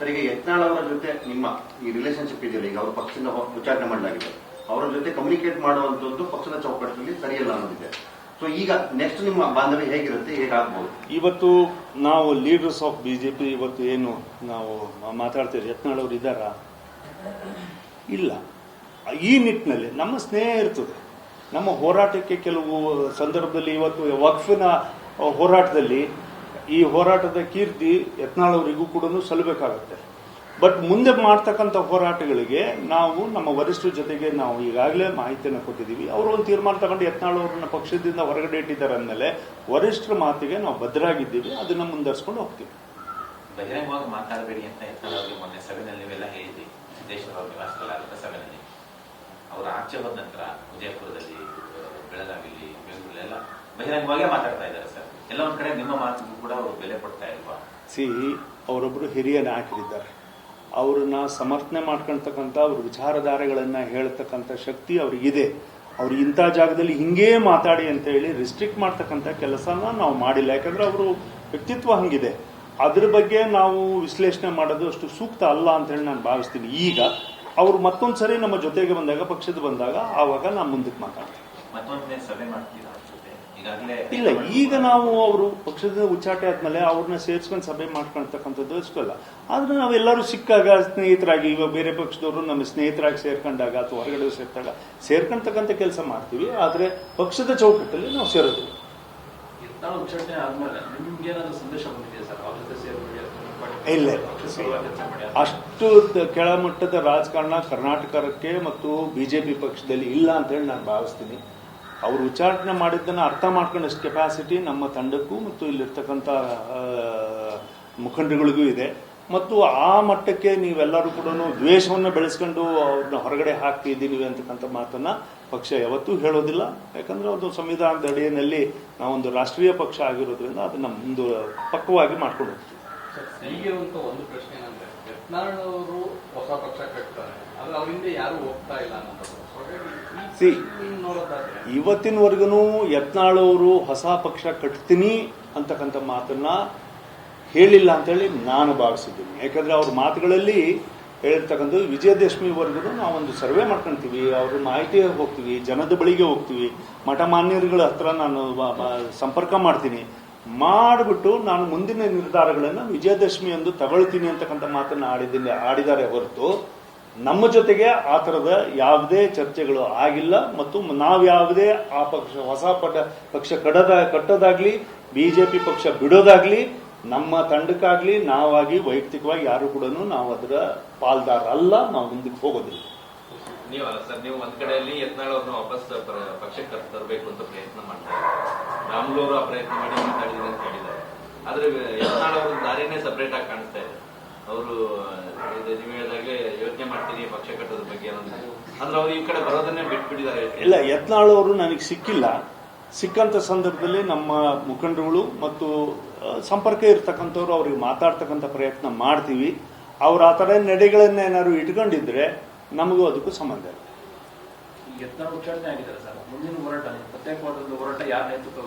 Sir ಈಗ ಯತ್ನಾಳ್ ಅವರ ಜೊತೆ ನಿಮ್ಮ ಈ ರಿಲೇಶನ್ಶಿಪ್ ಇದೆಯಲ್ಲ, ಈಗ ಅವ್ರ ಪಕ್ಷದಿಂದ ಉಚ್ಚಾರಣೆ ಮಾಡಲಾಗಿದೆ ಅವರ ಜೊತೆ ಕಮ್ಯುನಿಕೇಟ್ ಮಾಡುವಂತದ್ದು ಪಕ್ಷದ ಚೌಕಟ್ಟಿನಲ್ಲಿ ಸರಿಯಲ್ಲ ಅನ್ನೋದಿದೆ. ಸೊ ಈಗ ನೆಕ್ಸ್ಟ್ ನಿಮ್ಮ ಬಾಂಧವ್ಯ ಹೇಗಿರುತ್ತೆ ಹೇಗಾಗಬಹುದು ಇವತ್ತು ನಾವು ಲೀಡರ್ಸ್ ಆಫ್ ಬಿಜೆಪಿ ಇವತ್ತು ಏನು ನಾವು ಮಾತಾಡ್ತೀವಿ ಯತ್ನಾಳ್ ಅವರು ಇದ್ದಾರಾ? ಇಲ್ಲ. ಈ ನಿಟ್ಟಿನಲ್ಲಿ ನಮ್ಮ ಸ್ನೇಹ ಇರ್ತದೆ. ನಮ್ಮ ಹೋರಾಟಕ್ಕೆ ಕೆಲವು ಸಂದರ್ಭದಲ್ಲಿ ಇವತ್ತು ವಕ್ಫಿನ ಹೋರಾಟದಲ್ಲಿ ಈ ಹೋರಾಟದ ಕೀರ್ತಿ ಯತ್ನಾಳವರಿಗೂ ಕೂಡ ಸಲ್ಲಬೇಕಾಗುತ್ತೆ. ಬಟ್ ಮುಂದೆ ಮಾಡ್ತಕ್ಕಂಥ ಹೋರಾಟಗಳಿಗೆ ನಾವು ನಮ್ಮ ವರಿಷ್ಠರ ಜೊತೆಗೆ ನಾವು ಈಗಾಗಲೇ ಮಾಹಿತಿಯನ್ನು ಕೊಟ್ಟಿದ್ದೀವಿ. ಅವರು ಒಂದು ತೀರ್ಮಾನ ತಗೊಂಡು ಯತ್ನಾಳ್ ಅವ್ರನ್ನ ಪಕ್ಷದಿಂದ ಹೊರಗಡೆ ಇಟ್ಟಿದ್ದಾರೆ ಅಂದಮೇಲೆ ವರಿಷ್ಠರ ಮಾತಿಗೆ ನಾವು ಭದ್ರಾಗಿದ್ದೀವಿ. ಅದನ್ನ ಮುಂದುವರ್ಸ್ಕೊಂಡು ಹೋಗ್ತೀವಿ. ಬಹಿರಂಗವಾಗಿ ಮಾತಾಡಬೇಡಿ ಅಂತ ಯತ್ನಾಳ್ ಅವರಿಗೆ ಮೊನ್ನೆ ಸಭೆಯಲ್ಲಿ ನೀವೆಲ್ಲ ಹೇಳಿದ್ವಿ ಆದಂತ ಸಭೆಯಲ್ಲಿ. ಅವರು ಆಚೆ ಹೋದ ನಂತರ ವಿಜಯಪುರದಲ್ಲಿ ಬೆಳಗಾವಿಲಿ ಬೆಂಗಳೂರಲ್ಲೆಲ್ಲ ಬಹಿರಂಗವಾಗೇ ಮಾತಾಡ್ತಾ ಇದ್ದಾರೆ ಸರ್. ಎಲ್ಲ ಒಂದ್ ಕಡೆ ನಿಮ್ಮ ಮಾತಿಗೂ ಕೂಡ ಅವರು ಬೆಲೆ ಕೊಡ್ತಾ ಇಲ್ವಾ? ಸಿ ಅವರೊಬ್ಬರು ಹಿರಿಯ ನಾಯಕರಿದ್ದಾರೆ. ಅವ್ರನ್ನ ಸಮರ್ಥನೆ ಮಾಡ್ಕೊಳ್ತಕ್ಕಂಥ, ಅವ್ರ ವಿಚಾರಧಾರೆಗಳನ್ನ ಹೇಳ್ತಕ್ಕಂಥ ಶಕ್ತಿ ಅವ್ರಿಗಿದೆ. ಅವ್ರು ಇಂಥ ಜಾಗದಲ್ಲಿ ಹಿಂಗೇ ಮಾತಾಡಿ ಅಂತ ಹೇಳಿ ರಿಸ್ಟ್ರಿಕ್ಟ್ ಮಾಡ್ತಕ್ಕಂಥ ಕೆಲಸನ ನಾವು ಮಾಡಿಲ್ಲ. ಯಾಕಂದ್ರೆ ಅವರು ವ್ಯಕ್ತಿತ್ವ ಹಂಗಿದೆ. ಅದ್ರ ಬಗ್ಗೆ ನಾವು ವಿಶ್ಲೇಷಣೆ ಮಾಡೋದು ಅಷ್ಟು ಸೂಕ್ತ ಅಲ್ಲ ಅಂತ ಹೇಳಿ ನಾನು ಭಾವಿಸ್ತೀನಿ. ಈಗ ಅವ್ರು ಮತ್ತೊಂದ್ಸರಿ ನಮ್ಮ ಜೊತೆಗೆ ಬಂದಾಗ, ಪಕ್ಷದ ಬಂದಾಗ, ಆವಾಗ ನಾನು ಮುಂದಕ್ಕೆ ಮಾತಾಡ್ತೀನಿ. ಸಭೆ ಮಾಡ್ತೀರಾ ಈಗಾಗಲೇ ಇಲ್ಲ ಈಗ ನಾವು ಅವರು ಪಕ್ಷದ ಉಚ್ಚಾಟೆ ಆದ್ಮೇಲೆ ಅವ್ರನ್ನ ಸೇರಿಸ್ಕೊಂಡು ಸಭೆ ಮಾಡ್ಕೊಳ್ತಕ್ಕಂಥದ್ದು ಅಷ್ಟಲ್ಲ. ಆದ್ರೆ ನಾವೆಲ್ಲರೂ ಸಿಕ್ಕಾಗ ಸ್ನೇಹಿತರಾಗಿ ಇವಾಗ ಬೇರೆ ಪಕ್ಷದವರು ನಮ್ಮ ಸ್ನೇಹಿತರಾಗಿ ಸೇರ್ಕೊಂಡಾಗ ಅಥವಾ ಹೊರಗಡೆ ಸೇರ್ತಾಗ ಸೇರ್ಕೊಂತಕ್ಕಂಥ ಕೆಲಸ ಮಾಡ್ತೀವಿ. ಆದ್ರೆ ಪಕ್ಷದ ಚೌಕಟ್ಟಲ್ಲಿ ನಾವು ಸೇರೋದಿಲ್ಲ. ಉಚ್ಚಾಟನೆ ಆದ್ಮೇಲೆ ನಿಮ್ಗೆ ಏನಾದ್ರು ಸಂದೇಶ ಬಂದಿದೆ ಸರ್? ಅವ್ರ ಜೊತೆ ಸೇರ್ಬೇಡಿ ಇಲ್ಲ. ಅಷ್ಟು ಕೆಳಮಟ್ಟದ ರಾಜಕಾರಣ ಕರ್ನಾಟಕಕ್ಕೆ ಮತ್ತು ಬಿಜೆಪಿ ಪಕ್ಷದಲ್ಲಿ ಇಲ್ಲ ಅಂತ ಹೇಳಿ ನಾನು ಭಾವಿಸ್ತೀನಿ. ಅವರು ವಿಚಾರಣೆ ಮಾಡಿದ್ದನ್ನು ಅರ್ಥ ಮಾಡ್ಕೊಂಡಷ್ಟು ಕೆಪಾಸಿಟಿ ನಮ್ಮ ತಂಡಕ್ಕೂ ಮತ್ತು ಇಲ್ಲಿರ್ತಕ್ಕಂಥ ಮುಖಂಡಗಳಿಗೂ ಇದೆ. ಮತ್ತು ಆ ಮಟ್ಟಕ್ಕೆ ನೀವೆಲ್ಲರೂ ಕೂಡ ದ್ವೇಷವನ್ನು ಬೆಳೆಸ್ಕೊಂಡು ಅವ್ರನ್ನ ಹೊರಗಡೆ ಹಾಕ್ತಿದ್ದೀವಿ ಅಂತಕ್ಕಂಥ ಮಾತನ್ನು ಪಕ್ಷ ಯಾವತ್ತೂ ಹೇಳೋದಿಲ್ಲ. ಯಾಕಂದ್ರೆ ಅದು ಸಂವಿಧಾನದ ಅಡಿಯಲ್ಲಿ ನಾವೊಂದು ರಾಷ್ಟ್ರೀಯ ಪಕ್ಷ ಆಗಿರೋದ್ರಿಂದ ಅದನ್ನ ಮುಂದೆ ಪಕ್ವವಾಗಿ ಮಾಡ್ಕೊಂಡು ಹೋಗ್ತೀವಿ. ಒಂದು ಪ್ರಶ್ನೆ ಏನಂದ್ರೆ ಹೊಸ ಪಕ್ಷ ಕಟ್ತಾರೆ ಯಾರು ಹೋಗ್ತಾ ಇಲ್ಲ ನೋಡೋದಾದ್ರೆ ಇವತ್ತಿನವರೆಗೂ ಯತ್ನಾಳವರು ಹೊಸ ಪಕ್ಷ ಕಟ್ತೀನಿ ಅಂತಕ್ಕಂಥ ಮಾತನ್ನ ಹೇಳಿಲ್ಲ ಅಂತೇಳಿ ನಾನು ಭಾವಿಸಿದ್ದೀನಿ. ಯಾಕಂದ್ರೆ ಅವ್ರ ಮಾತುಗಳಲ್ಲಿ ಹೇಳಿರ್ತಕ್ಕಂಥದ್ದು ವಿಜಯದಶಮಿವರೆಗೂ ನಾವೊಂದು ಸರ್ವೆ ಮಾಡ್ಕೊಂತೀವಿ, ಅವ್ರ ಮಾಹಿತಿ ಹೋಗ್ತೀವಿ, ಜನದ ಬಳಿಗೆ ಹೋಗ್ತೀವಿ. ಮಠ ಮಾನ್ಯರುಗಳ ಹತ್ರ ನಾನು ಸಂಪರ್ಕ ಮಾಡ್ತೀನಿ. ಮಾಡಿಬಿಟ್ಟು ನಾನು ಮುಂದಿನ ನಿರ್ಧಾರಗಳನ್ನು ವಿಜಯದಶಮಿ ಎಂದು ತಗೊಳ್ತೀನಿ ಅಂತಕ್ಕಂಥ ಮಾತನ್ನು ಆಡಿದ್ದೀನಿ, ಆಡಿದ್ದಾರೆ ಹೊರತು. ನಮ್ಮ ಜೊತೆಗೆ ಆ ಥರದ ಯಾವುದೇ ಚರ್ಚೆಗಳು ಆಗಿಲ್ಲ ಮತ್ತು ನಾವು ಯಾವುದೇ ಆ ಪಕ್ಷ ಹೊಸ ಪಟ ಪಕ್ಷ ಕಡದ ಕಟ್ಟೋದಾಗ್ಲಿ, ಬಿಜೆಪಿ ಪಕ್ಷ ಬಿಡೋದಾಗ್ಲಿ, ನಮ್ಮ ತಂಡಕ್ಕಾಗ್ಲಿ, ನಾವಾಗಿ ವೈಯಕ್ತಿಕವಾಗಿ ಯಾರು ಕೂಡ ನಾವು ಅದರ ಪಾಲ್ದಾರ ಅಲ್ಲ, ನಾವು ಮುಂದಕ್ಕೆ ಹೋಗೋದಿಲ್ಲ. ನೀವು ಸರ್, ನೀವು ಒಂದ್ ಕಡೆಯಲ್ಲಿ ಯತ್ನಾಳ್ ವಾಪಸ್ ಪಕ್ಷಕ್ಕೆ ತರಬೇಕು ಅಂತ ಪ್ರಯತ್ನ ಮಾಡ್ತಾರೆ ರಾಮುಲು ಪ್ರಯತ್ನ ಮಾಡಿ ಅಂತ ಹೇಳಿದ್ದಾರೆ. ಆದ್ರೆ ಯತ್ನಾಳ್ ಅವ್ರ ದಾರಿನೇ ಸಪರೇಟ್ ಆಗಿ ಕಾಣಿಸ್ತಾ ಇದೆ. ಅವರು ನೀವು ಹೇಳಿದಾಗೆ ಯೋಚನೆ ಮಾಡ್ತೀನಿ ಪಕ್ಷ ಕಟ್ಟೋದ್ರ ಬಗ್ಗೆ ಅಂದ್ರೆ ಅವ್ರು ಈ ಕಡೆ ಬರೋದನ್ನೇ ಬಿಟ್ಬಿಟ್ಟಿದ್ದಾರೆ. ಇಲ್ಲ ಯತ್ನಾಳ್ ಅವರು ನನಗೆ ಸಿಕ್ಕಿಲ್ಲ. ಸಿಕ್ಕಂತ ಸಂದರ್ಭದಲ್ಲಿ ನಮ್ಮ ಮುಖಂಡರುಗಳು ಮತ್ತು ಸಂಪರ್ಕ ಇರ್ತಕ್ಕಂಥವ್ರು ಅವ್ರಿಗೆ ಮಾತಾಡ್ತಕ್ಕಂಥ ಪ್ರಯತ್ನ ಮಾಡ್ತೀವಿ. ಅವ್ರು ಆ ಥರ ನಡೆಗಳನ್ನ ಏನಾದ್ರು ಇಟ್ಕೊಂಡಿದ್ರೆ ನಮಗೂ ಅದಕ್ಕೂ ಸಂಬಂಧ ಇಲ್ಲ. ಯತ್ನ ಉಚ್ಚಾರಣೆ ಆಗಿದ್ದಾರೆ ಸರ್. ಮುಂದಿನ ಹೋರಾಟ ಪ್ರತ್ಯೇಕವಾದ ಹೋರಾಟ ಯಾರ ನೇತೃತ್ವ?